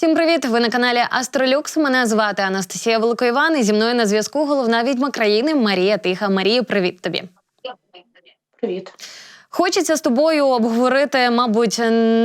Всім привіт! Ви на каналі Астролюкс. Мене звати Анастасія Великоїван. І зі мною на зв'язку головна відьма країни Марія Тиха. Марія, привіт тобі. Привіт. Хочеться з тобою обговорити, мабуть,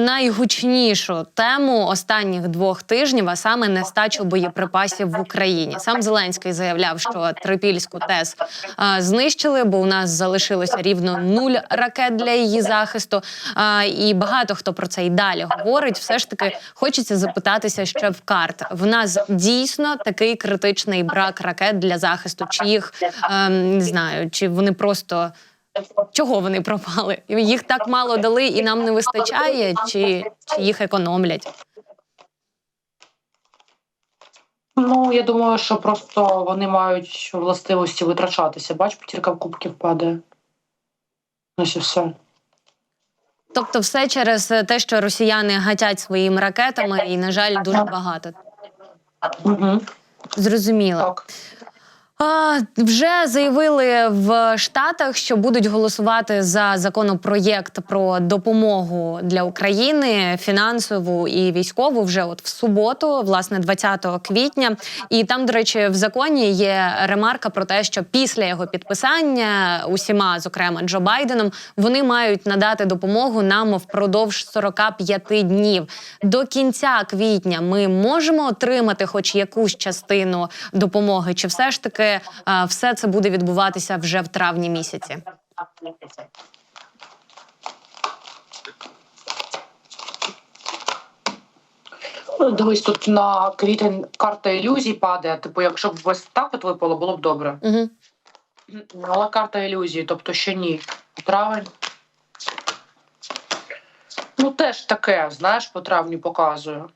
найгучнішу тему останніх двох тижнів, а саме нестачу боєприпасів в Україні. Сам Зеленський заявляв, що Трипільську ТЕС а, знищили, бо у нас залишилося рівно нуль ракет для її захисту. А, і багато хто про це й далі говорить. Все ж таки хочеться запитатися ще в карт. В нас дійсно такий критичний брак ракет для захисту. Чи їх ем, не знаю, чи вони просто. Чого вони пропали? Їх так мало дали і нам не вистачає, чи, чи їх економлять? Ну, я думаю, що просто вони мають властивості витрачатися. Бач, п'ятірка кубків падає. Ось і все. Тобто, все через те, що росіяни гатять своїми ракетами, і, на жаль, дуже багато. Угу. Зрозуміло. Так. А, вже заявили в Штатах, що будуть голосувати за законопроєкт про допомогу для України фінансову і військову вже от в суботу, власне, 20 квітня. І там, до речі, в законі є ремарка про те, що після його підписання усіма, зокрема Джо Байденом, вони мають надати допомогу нам впродовж 45 днів. До кінця квітня ми можемо отримати хоч якусь частину допомоги, чи все ж таки а, все це буде відбуватися вже в травні місяці? Ну, Дивись, тут на квітень карта ілюзій падає. Типу, якщо б ось так от випало, було б добре. Угу. Але карта ілюзій, тобто ще ні. Травень. Ну, теж таке, знаєш, по травню показую.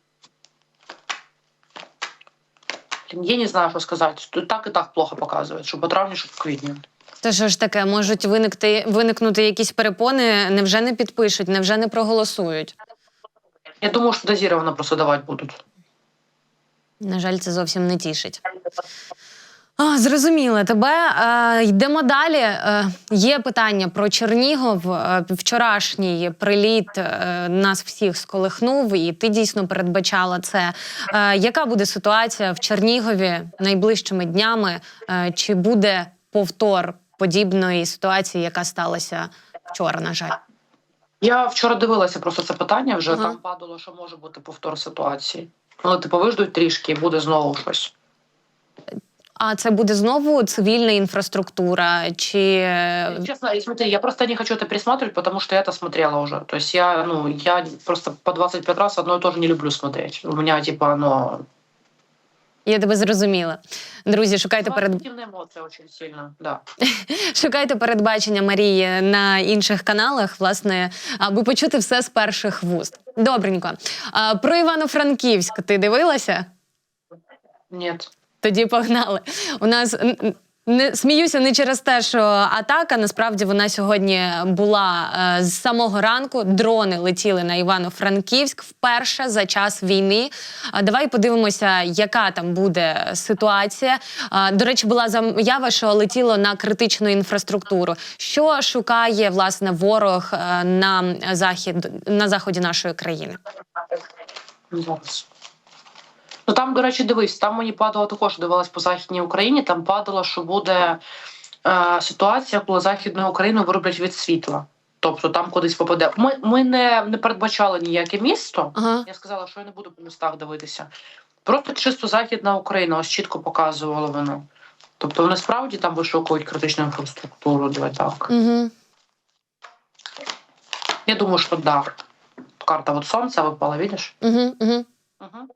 Блін, Я не знаю, що сказати. Тут так і так плохо показують, що по травню, що в квітні. То що ж таке, можуть виникти виникнути якісь перепони, невже не підпишуть, невже не проголосують? Я думаю, що дозіровано просто давати будуть. На жаль, це зовсім не тішить. А, зрозуміло, тебе е, йдемо далі. Е, є питання про Чернігов. Е, вчорашній приліт е, нас всіх сколихнув, і ти дійсно передбачала це. Е, яка буде ситуація в Чернігові найближчими днями? Е, чи буде повтор подібної ситуації, яка сталася вчора? На жаль, Я вчора дивилася просто це питання вже. Ага. Там падало, що може бути повтор ситуації. Ну, типу, виждуть трішки і буде знову щось. а це буде знову цивільна інфраструктура? Чи е, Честно, и смотри, я просто не хочу это пересматривать, потому что я это смотрела уже. То есть я, ну, я просто по 25 раз одно и то же не люблю смотреть. У меня, типа, оно... я тебе зрозуміла? Друзі, шукайте перед Позитивные эмоции очень сильно, да. Шукайте передбачення Марії на інших каналах, власне, аби почути все з перших вуст. Добренько. А, про Івано-Франківськ ти дивилася? Нет. Тоді погнали. У нас не сміюся не через те, що атака. Насправді вона сьогодні була е, з самого ранку. Дрони летіли на Івано-Франківськ вперше за час війни. А давай подивимося, яка там буде ситуація. А, до речі, була заява, що летіло на критичну інфраструктуру. Що шукає власне ворог е, на захід на заході нашої країни? Ну там, до речі, дивись, там мені падало також, дивилась по Західній Україні, там падало, що буде е, ситуація, коли Західну Україну вироблять від світла. Тобто там кудись попаде. Ми, ми не, не передбачали ніяке місто. Ага. Я сказала, що я не буду по містах дивитися. Просто чисто Західна Україна, ось чітко показувало воно. Тобто вони справді там вишукують критичну інфраструктуру, давай так. Угу. Я думаю, що да. Карта от сонця випала, видиш? Угу, угу. Угу.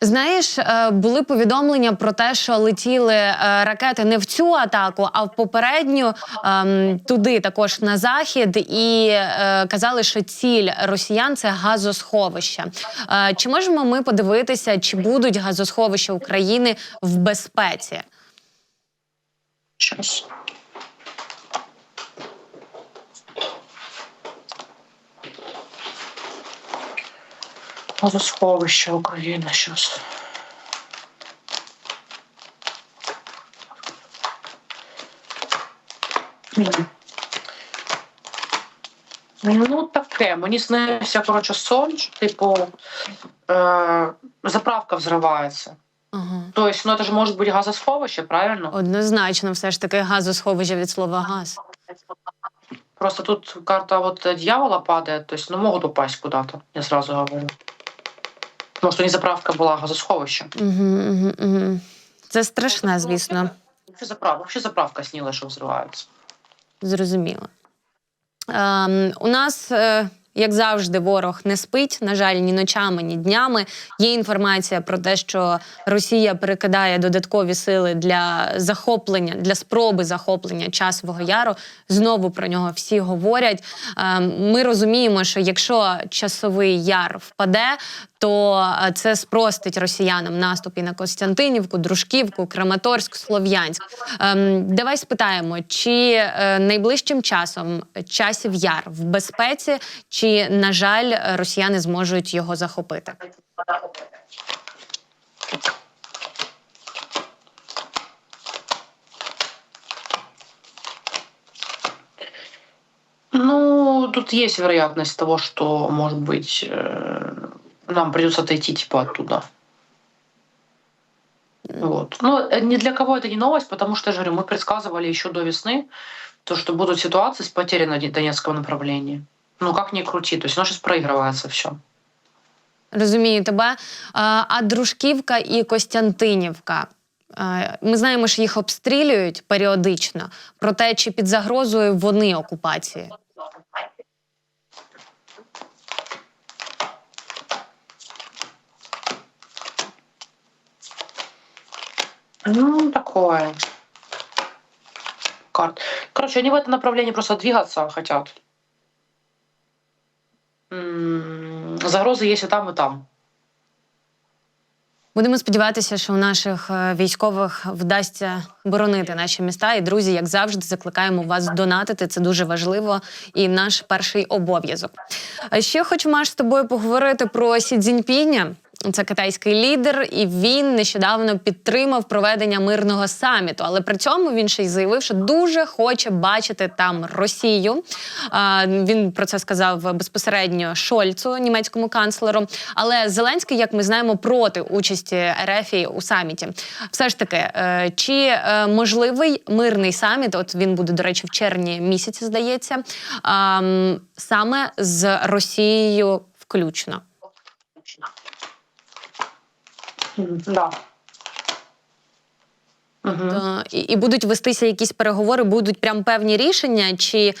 Знаєш, е, були повідомлення про те, що летіли е, ракети не в цю атаку, а в попередню ем, туди, також на захід, і е, казали, що ціль росіян це газосховища. Е, Чи можемо ми подивитися, чи будуть газосховища України в безпеці? Щас. Газосховище України. Мгм. Ну, таке. Мені снився, коротше, сон, що, типу, е, заправка взривається. Ага. Тобто, ну, це ж може бути газосховище, правильно? Однозначно, все ж таки газосховище від слова газ. Просто тут карта вот дьявола падает, то есть, ну, могут упасть куда-то, я сразу говорю. Потому що не заправка була газосховище. Угу, угу, угу. Це страшне, звісно. Що заправка, Що заправка сніла, що взривається? Зрозуміло. Ем, у нас, е, як завжди, ворог не спить. На жаль, ні ночами, ні днями. Є інформація про те, що Росія перекидає додаткові сили для захоплення, для спроби захоплення часового яру. Знову про нього всі говорять. Ем, ми розуміємо, що якщо часовий яр впаде, то е, це спростить росіянам наступ і на Костянтинівку, Дружківку, Краматорськ, Слов'янськ. Ем, давай спитаємо, чи е, найближчим часом часів яр в безпеці, чи на жаль, е, росіяни зможуть його захопити? Ну, тут есть вероятность того, что, может быть, э, нам придется отойти типа оттуда. Вот. Ну, э, ни для кого это не новость, потому что, я же говорю, мы предсказывали еще до весны, то, что будут ситуации с потерей на Донецком направлении. Ну, как ни крути, то есть оно сейчас проигрывается все. Розумію тебе. А Дружківка і Костянтинівка. Ми знаємо, що їх обстрілюють періодично. Проте, чи під загрозою вони окупації? Ну, такое. Карт. Короче, они в это направление просто двигаться хотят. М, є есть там, і там. Будемо сподіватися, що у наших е, військових вдасться боронити наші міста. І друзі, як завжди, закликаємо вас донатити. Це дуже важливо і наш перший обов'язок. А Ще хочу Маш, з тобою поговорити про Сі Цзіньпіня. Це китайський лідер, і він нещодавно підтримав проведення мирного саміту. Але при цьому він ще й заявив, що дуже хоче бачити там Росію. Він про це сказав безпосередньо Шольцу, німецькому канцлеру. Але Зеленський, як ми знаємо, проти участі РФ у саміті. Все ж таки, е, чи е, можливий мирний саміт? От він буде, до речі, в червні місяці, здається, саме з Росією включно. Да. Мгм. То, і, і будуть вестися якісь переговори, будуть прям певні рішення, чи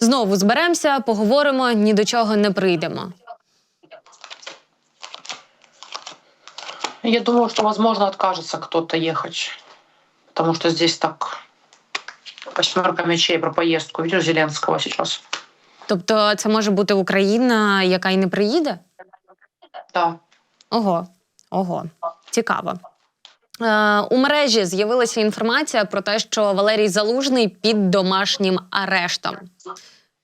знову зберемося, поговоримо, ні до чого не прийдемо. Я думаю, что, возможно, откажется кто-то ехать. Потому что здесь так восьмерка мечей про поездку. Видишь Зеленского сейчас? Тобто, це може бути Україна, яка й не приїде? Да. Ого, ого, цікаво. Е, у мережі з'явилася інформація про те, що Валерій Залужний під домашнім арештом.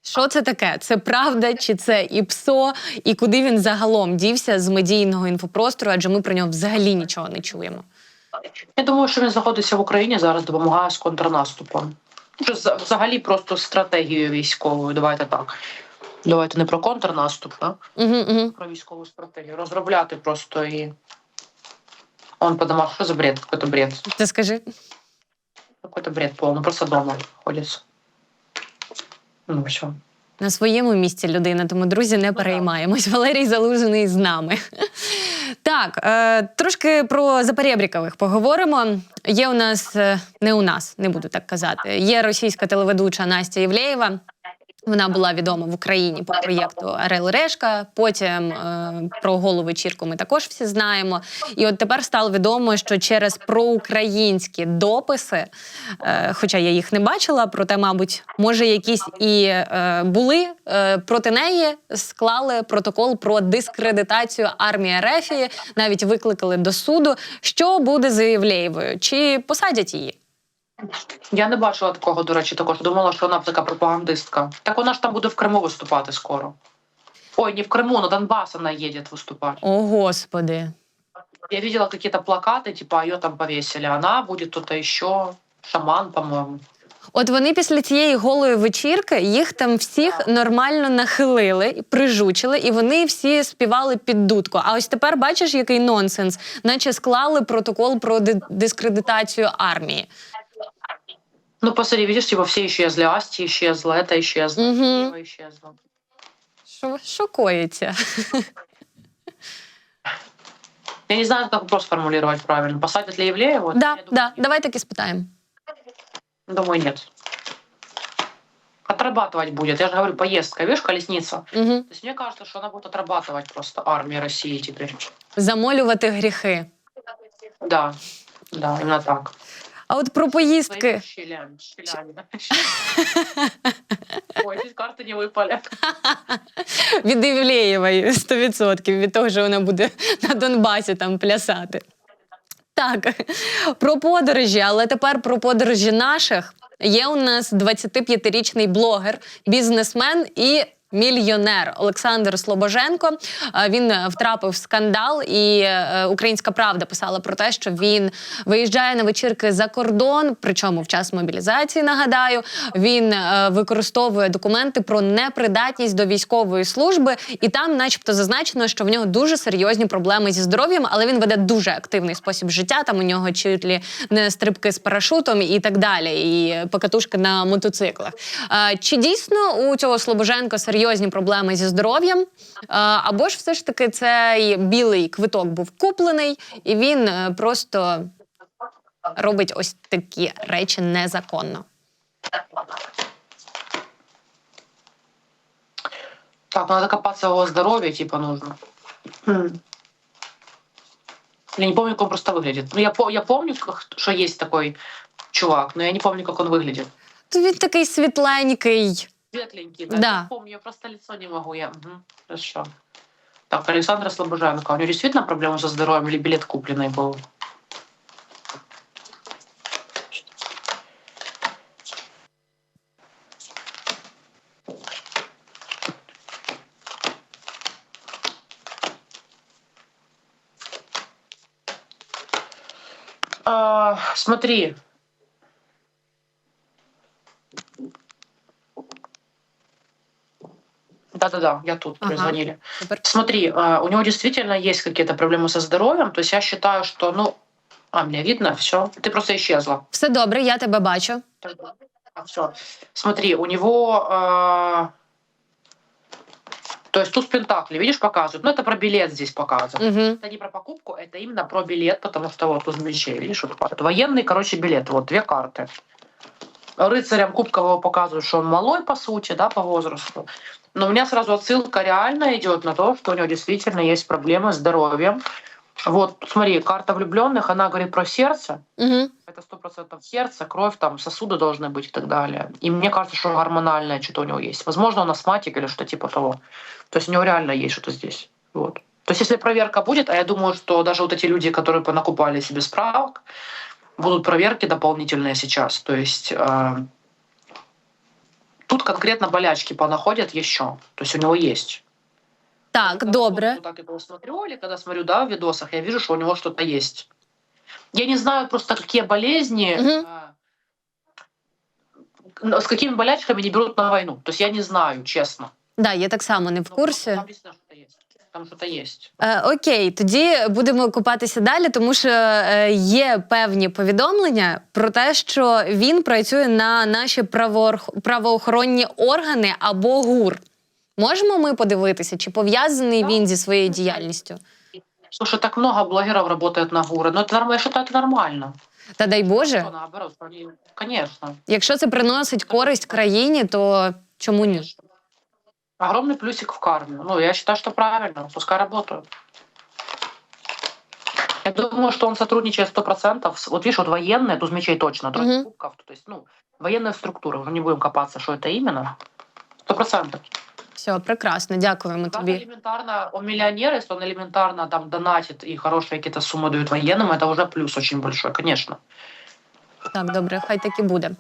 Що це таке? Це правда, чи це ІПСО? І куди він загалом дівся з медійного інфопростору? Адже ми про нього взагалі нічого не чуємо. Я думаю, що він знаходиться в Україні зараз, допомагає з контрнаступом. За- взагалі просто стратегією військовою. Давайте так. Давайте не про контрнаступ, а Угу, угу. про військову стратегію. Розробляти просто і. Он по домах, що за бред? Какой-то бред. Ти скажи. Какой-то бред полный. Просто дома ходит. Ну, все. На своєму місці людина, тому друзі, не переймаємось. Валерій Залужений з нами. Так, е, трошки про Запорєбрікових поговоримо. Є у нас е, не у нас, не буду так казати. Є російська телеведуча Настя Євлеєва. Вона була відома в Україні по проєкту Орел Решка. Потім е, про голу вечірку ми також всі знаємо. І от тепер стало відомо, що через проукраїнські дописи, е, хоча я їх не бачила, проте, мабуть, може, якісь і е, були е, проти неї, склали протокол про дискредитацію армії Рефії, навіть викликали до суду. Що буде з Євлеєвою? Чи посадять її? Я не бачила такого, до речі, також. Думала, що вона така пропагандистка. Так вона ж там буде в Криму виступати скоро. Ой, не в Криму, на Донбасс она едет выступать. О, господи. Я видела какие-то плакаты, типа ее там повесили. Она будет кто-то еще, шаман, по-моему. От вони після цієї голої вечірки їх там всіх нормально нахилили, прижучили, і вони всі співали під дудку. А ось тепер бачиш, який нонсенс, наче склали протокол про дискредитацію армії. Ну, посмотри, видишь, типа все исчезли. Асти исчезла, это исчезло, Мгм. Ева исчезла. Що, що коїться? Я не знаю, как вопрос формулировать правильно. Посадят ли Евлеева? Да, Я думаю, да, нет. давай таки спитаємо. Думаю, нет. Отрабатывать будет. Я же говорю, поездка, видишь, колесница. Угу. То есть мне кажется, что она будет отрабатывать просто армия России теперь. Замолювати гріхи. Да, да, именно так. А от про поїздки. Ой, не від Івлеєвої 100% від того, що вона буде на Донбасі там плясати. Так, про подорожі, але тепер про подорожі наших. Є у нас 25-річний блогер, бізнесмен і. Мільйонер Олександр Слобоженко Е, він е, втрапив в скандал, і е, Українська Правда писала про те, що він виїжджає на вечірки за кордон, причому в час мобілізації. Нагадаю, він використовує документи про непридатність до військової служби, і там, начебто, зазначено, що в нього дуже серйозні проблеми зі здоров'ям, але він веде дуже активний спосіб життя. Там у нього чуть не стрибки з парашутом і так далі, і покатушки на мотоциклах. Чи дійсно у цього Слобоженко серйозні проблеми зі здоров'ям? Або ж все ж таки цей білий квиток був куплений, і він е, просто робить ось такі речі незаконно. Так, надо копаться в его здоровье, типа, нужно. М. Я не помню, как он просто выглядит. Ну, я, я помню, что есть такой чувак, но я не помню, как он выглядит. То він такий світленький. Светленький, да? Да. Я помню, я просто лицо не могу. Я... Мгм, Хорошо. Так, Александра Слобоженко. У него действительно проблемы со здоровьем или билет купленный был? А, смотри. Да-да-да, я тут, Ага. звонили. Супер. Смотри, а, у него действительно есть какие-то проблемы со здоровьем. То есть я считаю, что, ну, а, меня видно, все. Ты просто исчезла. Все добре, я тебе бачу. все. Смотри, у него... а, то есть тут Пентакли, видишь, показывают. Ну, это про билет здесь показывают. Угу. Это не про покупку, это именно про билет, потому что вот туз мечей, видишь, вот это военный, короче, билет. Вот две карты. Рыцарям кубкового показывают, что он малой, по сути, да, по возрасту. Но у меня сразу отсылка реально идет на то, что у него действительно есть проблемы с здоровьем. Вот, смотри, карта влюбленных, она говорит про сердце. Угу. Это сто процентов сердце, кровь, там сосуды должны быть и так далее. И мне кажется, что гормональное что-то у него есть. Возможно, он астматик или что типа того. То есть у него реально есть что-то здесь. Вот. То есть если проверка будет, а я думаю, что даже вот эти люди, которые понакупали себе справок, будут проверки дополнительные сейчас. То есть э, тут конкретно болячки понаходят еще. То есть у него есть. Так, Когда добре. вот так его смотрю, или когда смотрю, да, в видосах, я вижу, что у него что-то есть. Я не знаю просто, какие болезни, а, с какими болячками не берут на войну. То есть я не знаю, честно. Да, я так само не в курсі. Там действительно что-то есть. Там что-то есть. Е, окей, тоді будемо купатися далі, тому що е, є певні повідомлення про те, що він працює на наші праворх- правоохоронні органи або ГУР. Можемо ми подивитися, чи пов'язаний Так. він зі своєю діяльністю? Слушай, так много блогеров работает на ГУРы. Но это нормально, я считаю, это нормально. Та дай Боже, Что, наоборот, они- конечно. якщо це приносить користь країні, то чому ні? конечно. Огромный плюсик в карме. Ну, я считаю, что правильно. Пускай работают. Я думаю, что он сотрудничает сто процентов. Вот видишь, вот военные, туз мечей точно, тройка Мгм. кубков, то есть, ну, военная структура. Уже не будем копаться, что это именно. Сто процентов. Все, прекрасно, дякуємо Даже тобі. элементарно, он миллионер, если он элементарно там донатит и хорошие какие-то суммы дают военным, это уже плюс очень большой, конечно. Так, добре, хай так і буде.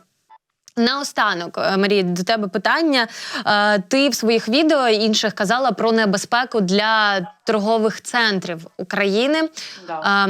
Наостанок, е, Марія, до тебе питання. Е, Ти в своїх відео інших казала про небезпеку для торгових центрів України. Да.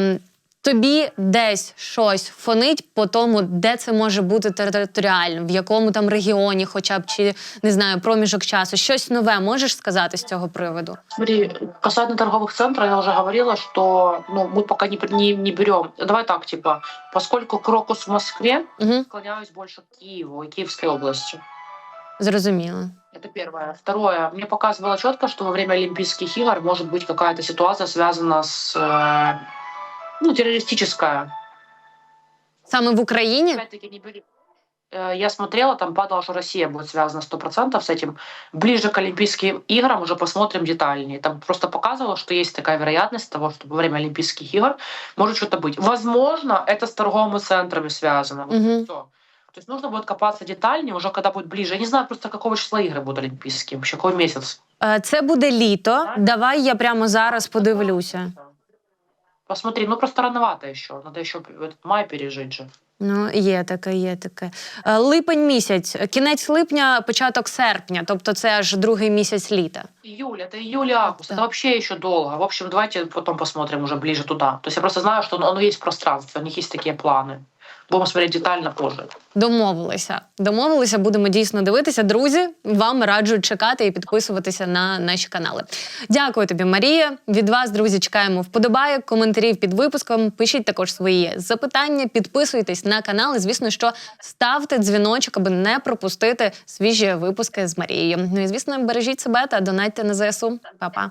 Ем, тобі десь щось фонить по тому, де це може бути територіально, в якому там регіоні, хоча б чи не знаю, проміжок часу. Щось нове можеш сказати з цього приводу? Смотри, касательно торговых центров, я уже говорила, что ну, мы пока не, не, не берем. Давай так, типа, поскольку Крокус в Москве, Угу, склоняюсь больше к Киеву и Киевской области. зрозуміло. Это первое. Второе. Мне показывало четко, что во время Олимпийских игр может быть какая-то ситуация связана с э, ну, террористическая. Саме в Україні Опять-таки не бери- Э, Я смотрела, там падало, что Россия будет связана 100% с этим. Ближе к Олимпийским играм уже посмотрим детальнее. Там просто показывало, что есть такая вероятность того, что во время Олимпийских игр может что-то быть. Возможно, это с торговыми центрами связано. Вот Мгм. всё. То есть нужно будет копаться детальнее, уже когда будет ближе. Я не знаю просто, какого числа игры будут Олимпийские, вообще какой месяц. Е, це буде літо. Давай я прямо зараз подивлюся. Посмотри, ну просто рановато еще. Надо еще этот май пережить же. Ну, є таке, є таке. Е, Липень місяць, кінець липня, початок серпня, тобто це аж другий місяць літа. Июль, это июль, август, Да. это вообще еще долго. В общем, давайте потом посмотрим уже ближе туда. То есть я просто знаю, что он, он есть в пространстве, у них есть такие планы. Будем смотреть детально позже. Домовилися. Домовилися, будемо дійсно дивитися. Друзі, вам раджу чекати і підписуватися на наші канали. Дякую тобі, Марія. Від вас, друзі, чекаємо вподобайок, коментарів під випуском. Пишіть також свої запитання, підписуйтесь на канал. І, звісно, що ставте дзвіночок, аби не пропустити свіжі випуски з Марією. Ну і звісно, бережіть себе та донатьте на ЗСУ. Па-па.